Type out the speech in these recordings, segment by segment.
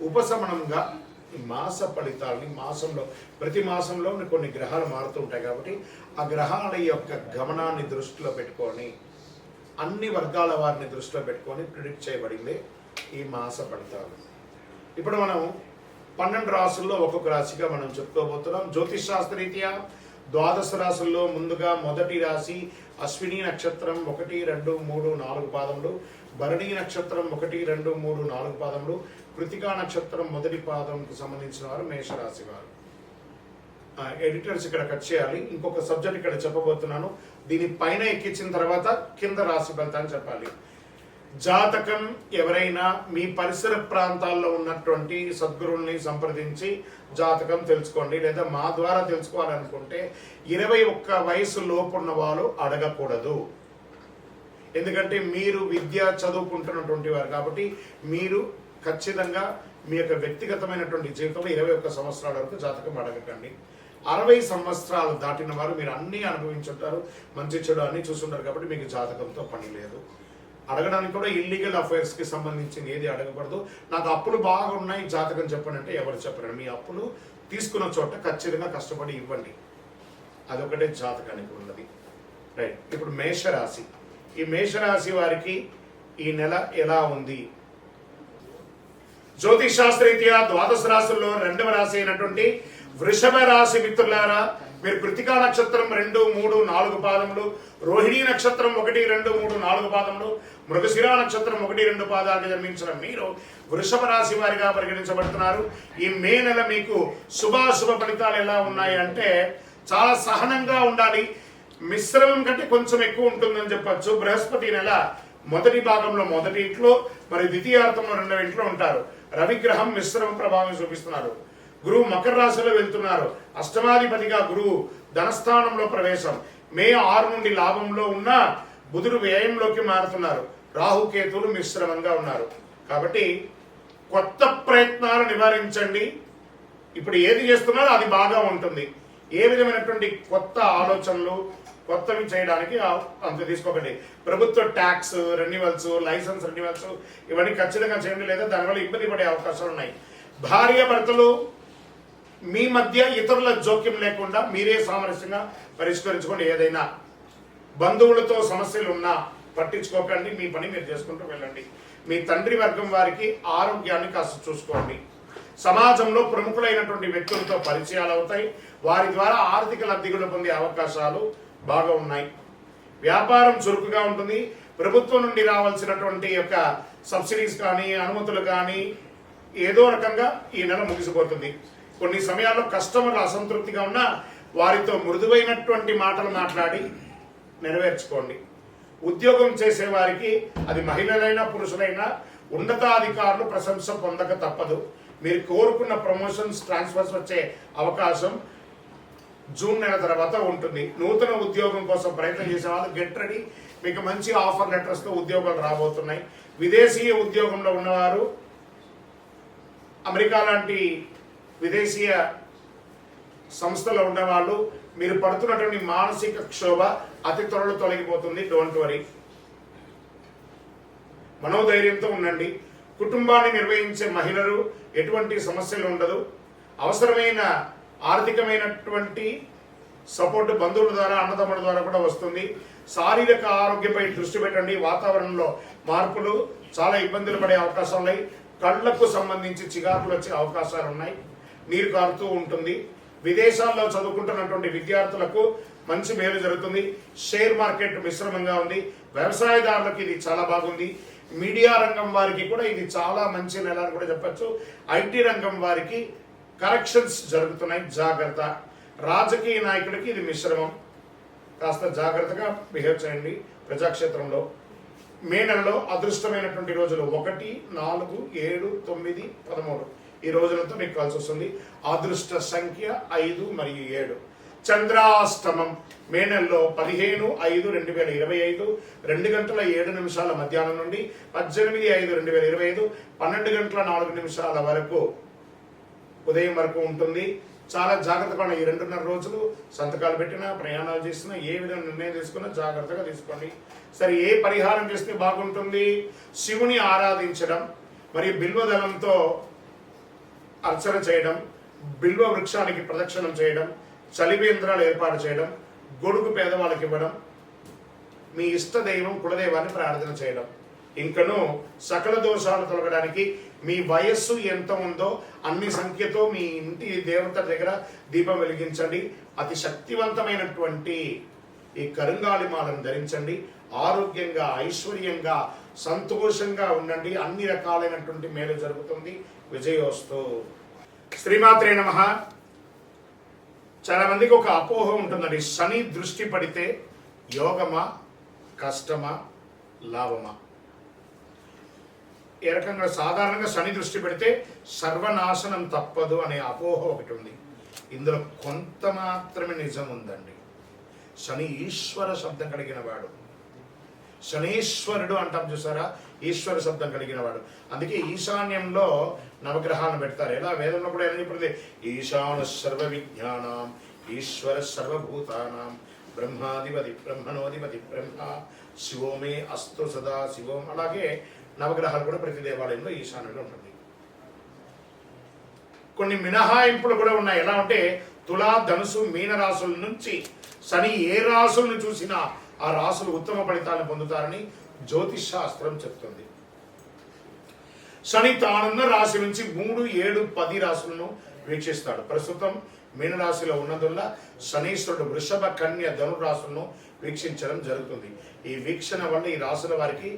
ఉపశమనంగా ఈ మాస ఫలితాలని మాసంలో ప్రతి మాసంలో కొన్ని గ్రహాలు మారుతూ ఉంటాయి కాబట్టి ఆ గ్రహాల యొక్క గమనాన్ని దృష్టిలో పెట్టుకొని అన్ని వర్గాల వారిని దృష్టిలో పెట్టుకొని ప్రిడిక్ట్ చేయబడింది ఈ మాస ఫలితాలు. ఇప్పుడు మనం పన్నెండు రాసుల్లో ఒక్కొక్క రాశిగా మనం చెప్పుకోబోతున్నాం. జ్యోతిష్ శాస్త్రరీత్యా ద్వాదశ రాశుల్లో ముందుగా మొదటి రాశి అశ్విని నక్షత్రం ఒకటి రెండు మూడు నాలుగు పాదములు భరణి నక్షత్రం ఒకటి రెండు మూడు నాలుగు పాదములు కృతికా నక్షత్రం మొదటి పాదంకు సంబంధించిన వారు మేషరాశి వారు. ఎడిటర్స్ ఇక్కడ కట్ చేయాలి. ఇంకొక సబ్జెక్ట్ ఇక్కడ చెప్పబోతున్నాను. దీని పైన ఎక్కించిన తర్వాత కింద రాశి ఫలితాన్ని చెప్పాలి. జాతకం ఎవరైనా మీ పరిసర ప్రాంతాల్లో ఉన్నటువంటి సద్గురుల్ని సంప్రదించి జాతకం తెలుసుకోండి. లేదా మా ద్వారా తెలుసుకోవాలనుకుంటే ఇరవై ఒక్క వయసు లోపున్న వాళ్ళు అడగకూడదు. ఎందుకంటే మీరు విద్య చదువుకుంటున్నటువంటి వారు కాబట్టి మీరు ఖచ్చితంగా మీ యొక్క వ్యక్తిగతమైనటువంటి జీవితంలో ఇరవై ఒక్క సంవత్సరాల వరకు జాతకం అడగకండి. అరవై సంవత్సరాలు దాటిన వారు మీరు అన్నీ అనుభవించుంటారు. మంచి చెడు అన్నీ చూస్తుంటారు కాబట్టి మీకు జాతకంతో పని లేదు. అడగడానికి కూడా ఇల్లీగల్ అఫైర్స్కి సంబంధించింది ఏది అడగకూడదు. నాకు అప్పులు బాగా ఉన్నాయి జాతకం చెప్పండి అంటే ఎవరు చెప్పరు మీ అప్పులు తీసుకున్న చోట ఖచ్చితంగా కష్టపడి ఇవ్వండి. అదొకటే జాతకానికి ఉన్నది. రైట్. ఇప్పుడు మేషరాశి. ఈ మేషరాశి వారికి ఈ నెల ఎలా ఉంది? జ్యోతిష్ శాస్త్రరీత్యా ద్వాదశ రాశుల్లో రెండవ రాశి అయినటువంటి వృషభ రాశి మిత్రులారా మీరు కృతికా నక్షత్రం రెండు మూడు నాలుగు పాదములు రోహిణీ నక్షత్రం ఒకటి రెండు మూడు నాలుగు పాదములు మృగశిరా నక్షత్రం ఒకటి రెండు పాదాలకు జన్మించిన మీరు వృషభ రాశి వారిగా పరిగణించబడుతున్నారు. ఈ మే నెల మీకు శుభాశుభ ఫలితాలు ఎలా ఉన్నాయి అంటే చాలా సహనంగా ఉండాలి. మిశ్రమం కంటే కొంచెం ఎక్కువ ఉంటుందని చెప్పొచ్చు. బృహస్పతి నెల మొదటి భాగంలో మొదటి ఇంట్లో మరి ద్వితీయార్థంలో రెండవ ఇంట్లో ఉంటారు. రవిగ్రహం మిశ్రమ ప్రభావం చూపిస్తున్నారు. గురువు మకర రాశిలో వెళ్తున్నారు. అష్టమాధిపతిగా గురువు ధనస్థానంలో ప్రవేశం. మే ఆరు నుండి లాభంలో ఉన్న బుధుడు వ్యయంలోకి మారుతున్నారు. రాహుకేతులు మిశ్రమంగా ఉన్నారు. కాబట్టి కొత్త ప్రయత్నాలు నివారించండి. ఇప్పుడు ఏది చేస్తున్నారో అది బాగా ఉంటుంది. ఏ విధమైనటువంటి కొత్త ఆలోచనలు కొత్తవి చేయడానికి అంత తీసుకోకండి. ప్రభుత్వ ట్యాక్స్ రెన్యువల్స్ లైసెన్స్ రెన్యువల్స్ ఇవన్నీ ఖచ్చితంగా చేయండి లేదా దానివల్ల ఇబ్బంది పడే అవకాశాలు ఉన్నాయి. భార్య భర్తలు మీ మధ్య ఇతరుల జోక్యం లేకుండా మీరే సామరస్యంగా పరిష్కరించుకోండి ఏదైనా. బంధువులతో సమస్యలు ఉన్నా పట్టించుకోకండి మీ పని మీరు చేసుకుంటూ వెళ్ళండి. మీ తండ్రి వర్గం వారికి ఆరోగ్యాన్ని కాస్త చూసుకోండి. సమాజంలో ప్రముఖులైనటువంటి వ్యక్తులతో పరిచయాలు అవుతాయి. వారి ద్వారా ఆర్థిక లబ్ధిగులు పొందే అవకాశాలు బాగా ఉన్నాయి. వ్యాపారం చురుకుగా ఉంటుంది. ప్రభుత్వం నుండి రావాల్సినటువంటి యొక్క సబ్సిడీస్ కానీ అనుమతులు కానీ ఏదో రకంగా ఈ నెల ముగిసిపోతుంది. కొన్ని సమయాల్లో కస్టమర్లు అసంతృప్తిగా ఉన్నా వారితో మృదువైనటువంటి మాటలు మాట్లాడి నెరవేర్చుకోండి. ఉద్యోగం చేసే వారికి అది మహిళలైనా పురుషులైనా ఉన్నతాధికారులు ప్రశంస పొందక తప్పదు. మీరు కోరుకున్న ప్రమోషన్స్ ట్రాన్స్ఫర్స్ వచ్చే అవకాశం జూన్ నెల తర్వాత ఉంటుంది. నూతన ఉద్యోగం కోసం ప్రయత్నం చేసే వాళ్ళు గెట్ రెడీ. మీకు మంచి ఆఫర్ లెటర్స్తో ఉద్యోగాలు రాబోతున్నాయి. విదేశీయ ఉద్యోగంలో ఉన్నవారు అమెరికా లాంటి విదేశీయ సంస్థలో ఉన్నవాళ్ళు మీరు పడుతున్నటువంటి మానసిక క్షోభ అతి త్వరలో తొలగిపోతుంది. Don't worry. మనోధైర్యంతో ఉండండి. కుటుంబాన్ని నిర్వహించే మహిళలు ఎటువంటి సమస్యలు ఉండదు. అవసరమైన ఆర్థికమైనటువంటి సపోర్ట్ బంధువుల ద్వారా అన్నదమ్ముల ద్వారా కూడా వస్తుంది. శారీరక ఆరోగ్యంపై దృష్టి పెట్టండి. వాతావరణంలో మార్పులు చాలా ఇబ్బందులు పడే అవకాశాలు ఉన్నాయి. కళ్ళకు సంబంధించి చికాకులు వచ్చే అవకాశాలు ఉన్నాయి. నీరు కారుతూ ఉంటుంది. విదేశాల్లో చదువుకుంటున్నటువంటి విద్యార్థులకు మంచి మేలు జరుగుతుంది. షేర్ మార్కెట్ మిశ్రమంగా ఉంది. వ్యవసాయదారులకు ఇది చాలా బాగుంది. మీడియా రంగం వారికి కూడా ఇది చాలా మంచి నెల అని కూడా చెప్పచ్చు. ఐటీ రంగం వారికి కరెక్షన్స్ జరుగుతున్నాయి జాగ్రత్త. రాజకీయ నాయకుడికి ఇది మిశ్రమం. కాస్త జాగ్రత్తగా బిహేవ్ చేయండి ప్రజాక్షేత్రంలో. మే నెలలో అదృష్టమైనటువంటి రోజులు ఒకటి నాలుగు ఏడు తొమ్మిది పదమూడు. ఈ రోజులతో మీకు కలిసి వస్తుంది. అదృష్ట సంఖ్య ఐదు మరియు ఏడు. చంద్రాష్టమం. మే నెలలో పదిహేను ఐదు రెండు వేల ఇరవై ఐదు రెండు గంటల ఏడు నిమిషాల మధ్యాహ్నం నుండి పద్దెనిమిది ఐదు రెండు వేల ఇరవై ఐదు పన్నెండు గంటల నాలుగు నిమిషాల వరకు. ఉదయం వరకు ఉంటుంది. చాలా జాగ్రత్త పడిన ఈ రెండున్నర రోజులు సంతకాలు పెట్టినా ప్రయాణాలు చేసినా ఏ విధంగా నిర్ణయం తీసుకున్నా జాగ్రత్తగా తీసుకోండి. సరే ఏ పరిహారం చేస్తే బాగుంటుంది? శివుని ఆరాధించడం మరియు బిల్వదళంతో అర్చన చేయడం బిల్వ వృక్షానికి ప్రదక్షిణం చేయడం చలివేంద్రాలు ఏర్పాటు చేయడం గొడుగు పేదవాళ్ళకి ఇవ్వడం మీ ఇష్ట దైవం కులదైవాన్ని ప్రార్థన చేయడం. ఇంకను సకల దోషాలు తొలగడానికి మీ వయస్సు ఎంత ఉందో అన్ని సంఖ్యతో మీ ఇంటి దేవత దగ్గర దీపం వెలిగించండి. అతి శక్తివంతమైనటువంటి ఈ కరుంగాళి మాలను ధరించండి. ఆరోగ్యంగా ఐశ్వర్యంగా సంతోషంగా ఉండండి. అన్ని రకాలైనటువంటి మేలు జరుగుతుంది. విజయోస్తు. శ్రీమాత్రే నమ. చాలా మందికి ఒక అపోహ ఉంటుందండి. శని దృష్టి పడితే యోగమా కష్టమా లాభమా? ఏ రకంగా సాధారణంగా శని దృష్టి పెడితే సర్వనాశనం తప్పదు అనే అపోహ ఒకటి ఉంది. ఇందులో కొంత మాత్రమే నిజం ఉందండి. శని ఈశ్వర శబ్దం కలిగిన వాడు. శనీశ్వరుడు అంటాం చూసారా? ఈశ్వర శబ్దం కలిగిన వాడు. అందుకే ఈశాన్యంలో నవగ్రహాలను పెడతారు. ఎలా? వేదంలో కూడా ఏమని చెప్పింది? ఈశాన సర్వ విజ్ఞానం ఈశ్వర సర్వభూతానాం బ్రహ్మాధిపతి బ్రహ్మణోధిపతి బ్రహ్మ శివోమే అస్తు సదా శివోం. అలాగే నవగ్రహాలు కూడా ప్రతి దేవాలయంలో ఈశాన్యంలో ఉంటుంది. కొన్ని మినహాయింపులు కూడా ఉన్నాయి. ఎలా అంటే తులా ధనుసు మీన రాసుల నుంచి శని ఏ రాసులను చూసినా ఆ రాసులు ఉత్తమ ఫలితాలను పొందుతారని జ్యోతిష్ శాస్త్రం చెప్తుంది. శని తానున్న రాశి నుంచి మూడు ఏడు పది రాశులను వీక్షిస్తాడు. ప్రస్తుతం మీనరాశిలో ఉన్నందువల్ల శనీశ్వరుడు వృషభ కన్య ధను రాసులను వీక్షించడం జరుగుతుంది. ఈ వీక్షణ వల్ల ఈ రాశుల వారికి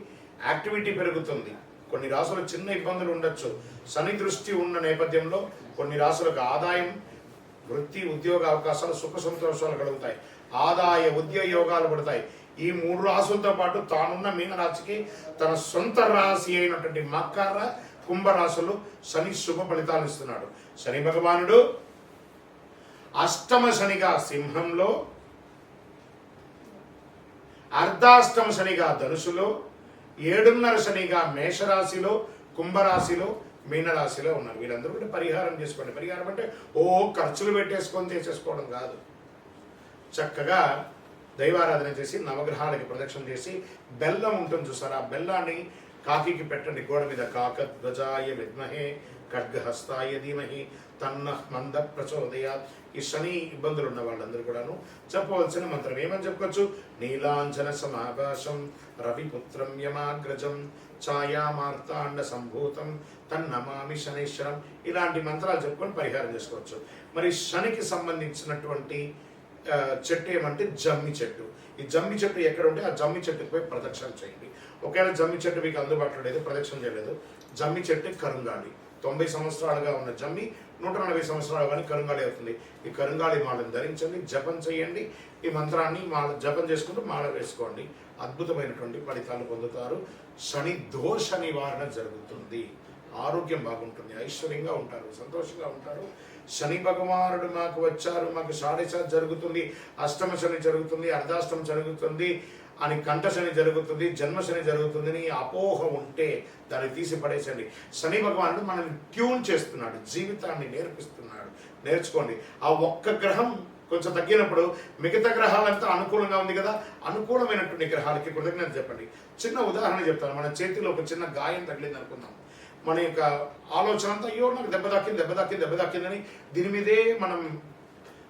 యాక్టివిటీ పెరుగుతుంది. కొన్ని రాసులు చిన్న ఇబ్బందులు ఉండొచ్చు. శని దృష్టి ఉన్న నేపథ్యంలో కొన్ని రాసులకు ఆదాయం వృత్తి ఉద్యోగ అవకాశాలు సుఖ సంతోషాలు కలుగుతాయి. ఆదాయ ఉద్యోగ యోగాలు పడతాయి. ఈ మూడు రాసులతో పాటు తానున్న మీనరాశికి తన సొంత రాశి అయినటువంటి మకర కుంభరాశులు శని శుభ ఫలితాలు ఇస్తున్నాడు. శని భగవానుడు అష్టమ శనిగా సింహంలో అర్ధాష్టమ శనిగా ధనుసులో ఏడున్నర శనిగా మేషరాశిలో కుంభరాశిలో మీనరాశిలో ఉన్నారు. వీళ్ళందరూ కూడా పరిహారం చేసుకోండి. పరిహారం అంటే ఓ ఖర్చులు పెట్టేసుకొని చేసేసుకోవడం కాదు. చక్కగా దైవారాధన చేసి నవగ్రహాలకి ప్రదక్షిణ చేసి బెల్లం ఉంటుంది చూసారా? ఆ బెల్లాన్ని కాకికి పెట్టండి. గోడ మీద కాక ధ్వజాయ విద్మహే ఖడ్గహస్తాయ ధీమహి తన్న మంద ప్రచోదయ. ఈ శని ఇబ్బందులు ఉన్న వాళ్ళందరూ కూడాను చెప్పవలసిన మంత్రం ఏమని చెప్పుకోవచ్చు నీలాంజన సమాభాషం రవిపుత్రం యమాగ్రజం ఛాయామార్తాండ సంభూతం తన్నమామి శనైశ్వరం ఇలాంటి మంత్రాలు చెప్పుకొని పరిహారం చేసుకోవచ్చు. మరి శనికి సంబంధించినటువంటి చెట్టు ఏమంటే జమ్మి చెట్టు. ఈ జమ్మి చెట్టు ఎక్కడ ఉంటే ఆ జమ్మి చెట్టుకు పోయి ప్రదక్షిణ చేయండి. ఒకవేళ జమ్మి చెట్టు మీకు అందుబాటులో లేదు ప్రదక్షిణ చేయలేదు. జమ్మి చెట్టు కరుంగాలి. తొంభై సంవత్సరాలుగా ఉన్న జమ్మి నూట నలభై సంవత్సరాలు కానీ కరుంగాళి అవుతుంది. ఈ కరుంగాళి మాలను ధరించండి జపం చేయండి. ఈ మంత్రాన్ని మాల జపం చేసుకుంటూ మాల వేసుకోండి. అద్భుతమైనటువంటి ఫలితాలు పొందుతారు. శని దోష నివారణ జరుగుతుంది. ఆరోగ్యం బాగుంటుంది. ఐశ్వర్యంగా ఉంటారు సంతోషంగా ఉంటారు. శని భగవానుడు మాకు వచ్చారు మాకు షాడిష జరుగుతుంది. అష్టమ శని జరుగుతుంది అర్ధాష్టమ జరుగుతుంది. అని కంఠ శని జరుగుతుంది జన్మ శని జరుగుతుంది అని అపోహ ఉంటే దాన్ని తీసి పడేసండి శని భగవానుడు మనల్ని ట్యూన్ చేస్తున్నాడు జీవితాన్ని నేర్పిస్తున్నాడు. నేర్చుకోండి. ఆ ఒక్క గ్రహం కొంచెం తగ్గినప్పుడు మిగతా గ్రహాలంతా అనుకూలంగా ఉంది కదా అనుకూలమైనటువంటి గ్రహాలకి కృతజ్ఞత చెప్పండి. చిన్న ఉదాహరణ చెప్తాను. మన చేతిలో ఒక చిన్న గాయం తగిలింది అనుకుందాం. మన యొక్క ఆలోచన అంతా అయ్యో నాకు దెబ్బ తాకింది దెబ్బ తాకింది దెబ్బ తాకిందని దీని మీదే మనం